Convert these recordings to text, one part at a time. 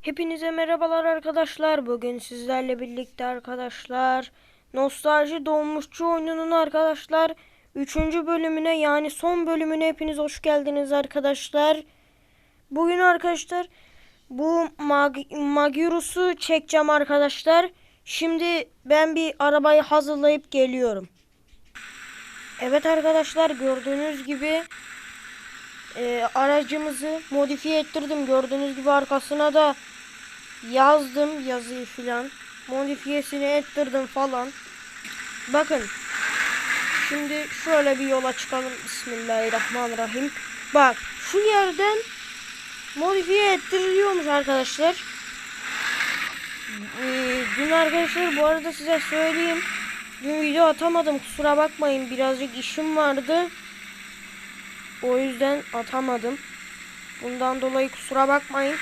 Hepinize merhabalar arkadaşlar. Bugün sizlerle birlikte arkadaşlar Nostalji Doğmuşçu oyununun arkadaşlar 3. bölümüne yani son bölümüne hepiniz hoş geldiniz arkadaşlar. Bugün arkadaşlar bu Mag Magirus'u çekeceğim arkadaşlar. Şimdi ben bir arabayı hazırlayıp geliyorum. Evet arkadaşlar gördüğünüz gibi e, aracımızı modifiye ettirdim. Gördüğünüz gibi arkasına da yazdım yazıyı filan. Modifiyesini ettirdim falan. Bakın. Şimdi şöyle bir yola çıkalım. Bismillahirrahmanirrahim. Bak şu yerden modifiye ettiriliyormuş arkadaşlar. Ee, dün arkadaşlar bu arada size söyleyeyim. Dün video atamadım kusura bakmayın birazcık işim vardı. O yüzden atamadım. Bundan dolayı kusura bakmayın.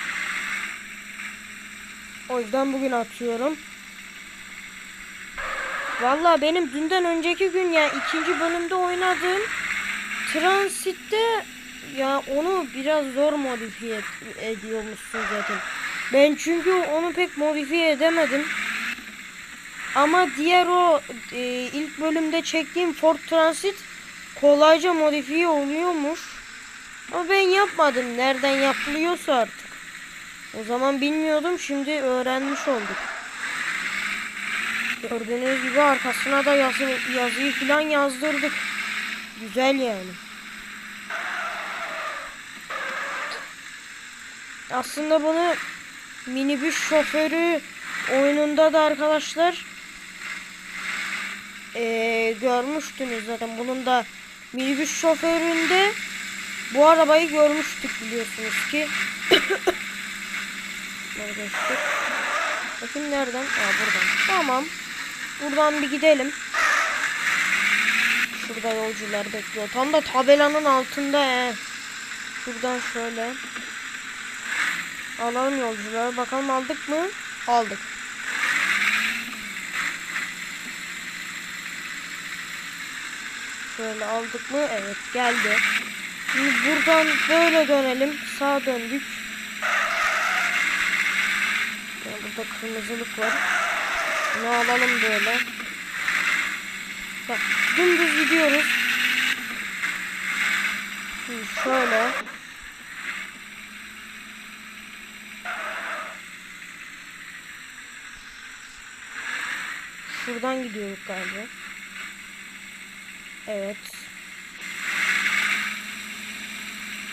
O yüzden bugün atıyorum. Valla benim dünden önceki gün yani ikinci bölümde oynadığım Transit'te ya onu biraz zor modifiye et- ediyormuşsun zaten. Ben çünkü onu pek modifiye edemedim. Ama diğer o e, ilk bölümde çektiğim Ford Transit kolayca modifiye oluyormuş. Ama ben yapmadım. Nereden yapılıyorsa artık. O zaman bilmiyordum. Şimdi öğrenmiş olduk. Gördüğünüz gibi arkasına da yazı, yazıyı falan yazdırdık. Güzel yani. Aslında bunu minibüs şoförü oyununda da arkadaşlar eee, görmüştünüz zaten. Bunun da minibüs şoföründe bu arabayı görmüştük biliyorsunuz ki. Arkadaşlar. Bakın nereden? Aa buradan. Tamam. Buradan bir gidelim. Şurada yolcular bekliyor. Tam da tabelanın altında he. Şuradan şöyle. Alalım yolcuları. Bakalım aldık mı? Aldık. Şöyle aldık mı? Evet geldi. Şimdi buradan böyle dönelim. Sağa döndük. Burada kırmızılık var. Bunu alalım böyle. Bak dümdüz gidiyoruz. Şimdi şöyle. Şuradan gidiyoruz galiba. Evet.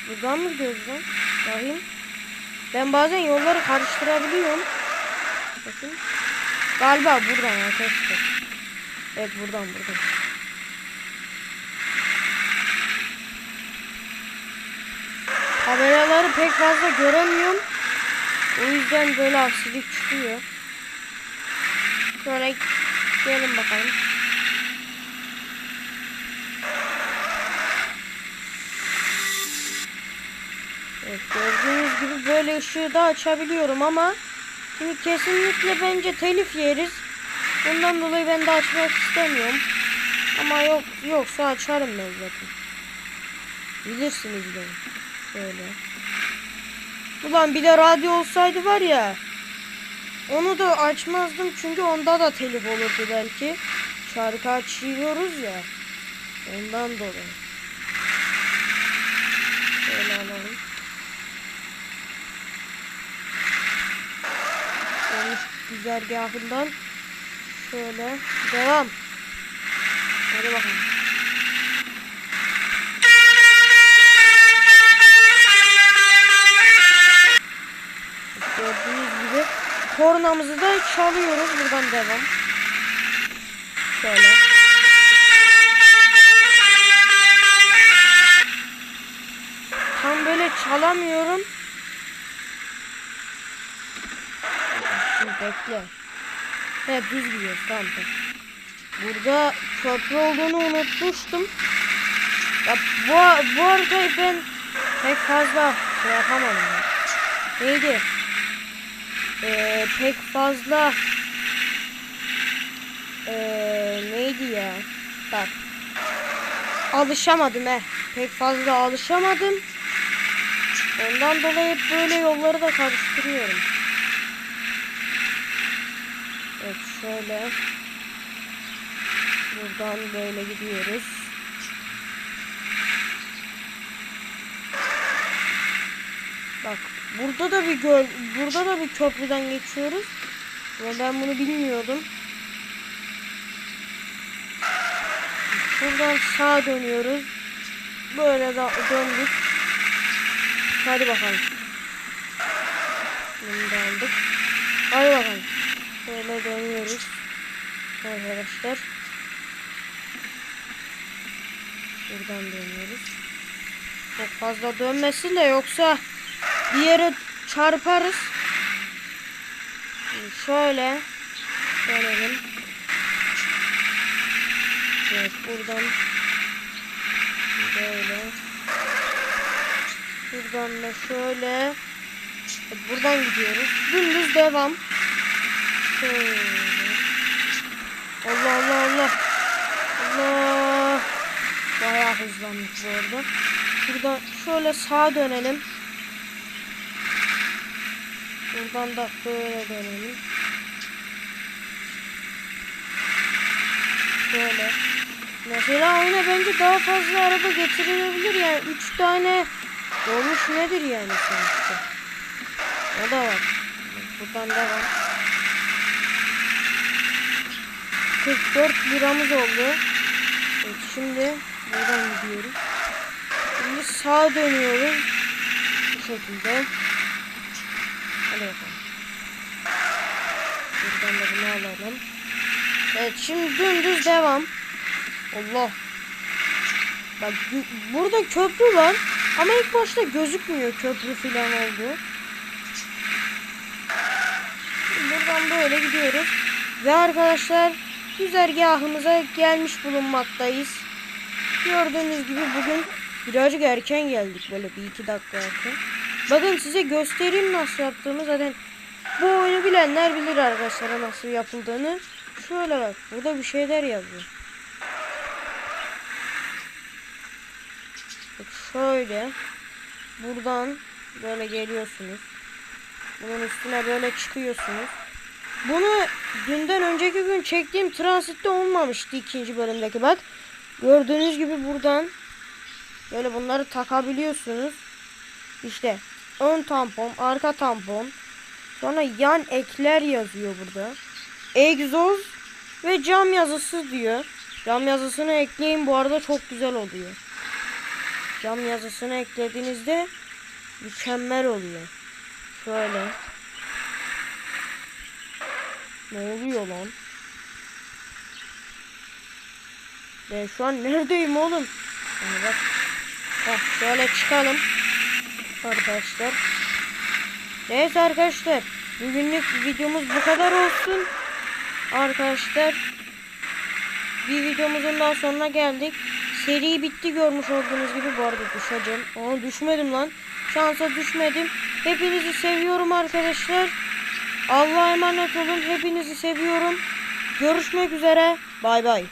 Buradan mı gidiyoruz lan? Ben bazen yolları karıştırabiliyorum. Bakın. Galiba buradan arkadaşlar. Evet buradan buradan. Tabelaları pek fazla göremiyorum. O yüzden böyle aksilik çıkıyor. Şöyle gelin bakalım. Evet gördüğünüz gibi böyle ışığı da açabiliyorum ama şimdi kesinlikle bence telif yeriz. Bundan dolayı ben de açmak istemiyorum. Ama yok yoksa açarım ben zaten. Bilirsiniz beni. Böyle. Ulan bir de radyo olsaydı var ya. Onu da açmazdım çünkü onda da telif olurdu belki. Şarkı açıyoruz ya. Ondan dolayı. Şöyle alalım. Olmuş güzergahından şöyle devam. Hadi bakalım. Gördüğünüz gibi kornamızı da çalıyoruz. Buradan devam. Şöyle. Tam böyle çalamıyorum. Şimdi bekle. He düz gidiyoruz tamam tamam. Burada köprü olduğunu unutmuştum. Ya bu, bu arada ben pek fazla şey yapamadım. Ya. Neydi? Ee, pek fazla ee, neydi ya? Bak. Alışamadım he. Pek fazla alışamadım. Ondan dolayı böyle yolları da karıştırıyorum. Evet şöyle. Buradan böyle gidiyoruz. Bak burada da bir göl, burada da bir köprüden geçiyoruz. Ve ben bunu bilmiyordum. Buradan sağa dönüyoruz. Böyle da döndük. Hadi bakalım. Bunu da aldık. Hadi bakalım. Böyle dönüyoruz. Arkadaşlar. Buradan dönüyoruz. Çok fazla dönmesin de yoksa bir yere çarparız. Şimdi şöyle dönelim. Evet buradan böyle buradan da şöyle buradan gidiyoruz. Dümdüz devam. Allah Allah Allah. Allah. Bayağı hızlandık bu arada. Şöyle sağa dönelim. Buradan da böyle dönelim. Şöyle. Mesela oyuna bence daha fazla araba getirilebilir yani. Üç tane olmuş nedir yani sonuçta. O da var. Buradan devam. 44 liramız oldu. Evet, şimdi buradan gidiyoruz. Şimdi sağa dönüyoruz. Bu şekilde. Hadi bakalım. Buradan da bunu alalım. Evet şimdi dümdüz devam. Allah. Bak burada köprü var. Ama ilk başta gözükmüyor köprü falan oldu. Buradan böyle gidiyoruz. Ve arkadaşlar güzergahımıza gelmiş bulunmaktayız. Gördüğünüz gibi bugün birazcık erken geldik. Böyle bir iki dakika erken. Bakın size göstereyim nasıl yaptığımı. Zaten bu oyunu bilenler bilir arkadaşlar nasıl yapıldığını. Şöyle bak. Burada bir şeyler yazıyor. Bak şöyle. Buradan böyle geliyorsunuz. Bunun üstüne böyle çıkıyorsunuz. Bunu dünden önceki gün çektiğim transitte olmamıştı ikinci bölümdeki bak. Gördüğünüz gibi buradan böyle bunları takabiliyorsunuz. İşte ön tampon, arka tampon. Sonra yan ekler yazıyor burada. Egzoz ve cam yazısı diyor. Cam yazısını ekleyin bu arada çok güzel oluyor. Cam yazısını eklediğinizde mükemmel oluyor. Şöyle. Ne oluyor lan? Ben şu an neredeyim oğlum? Yani bak. Heh, şöyle çıkalım. Arkadaşlar. Neyse arkadaşlar. Bugünlük videomuz bu kadar olsun. Arkadaşlar. Bir videomuzun daha sonuna geldik. Seri bitti görmüş olduğunuz gibi. Bu arada düşeceğim. Aa düşmedim lan. Şansa düşmedim. Hepinizi seviyorum arkadaşlar. Allah'a emanet olun. Hepinizi seviyorum. Görüşmek üzere. Bay bay.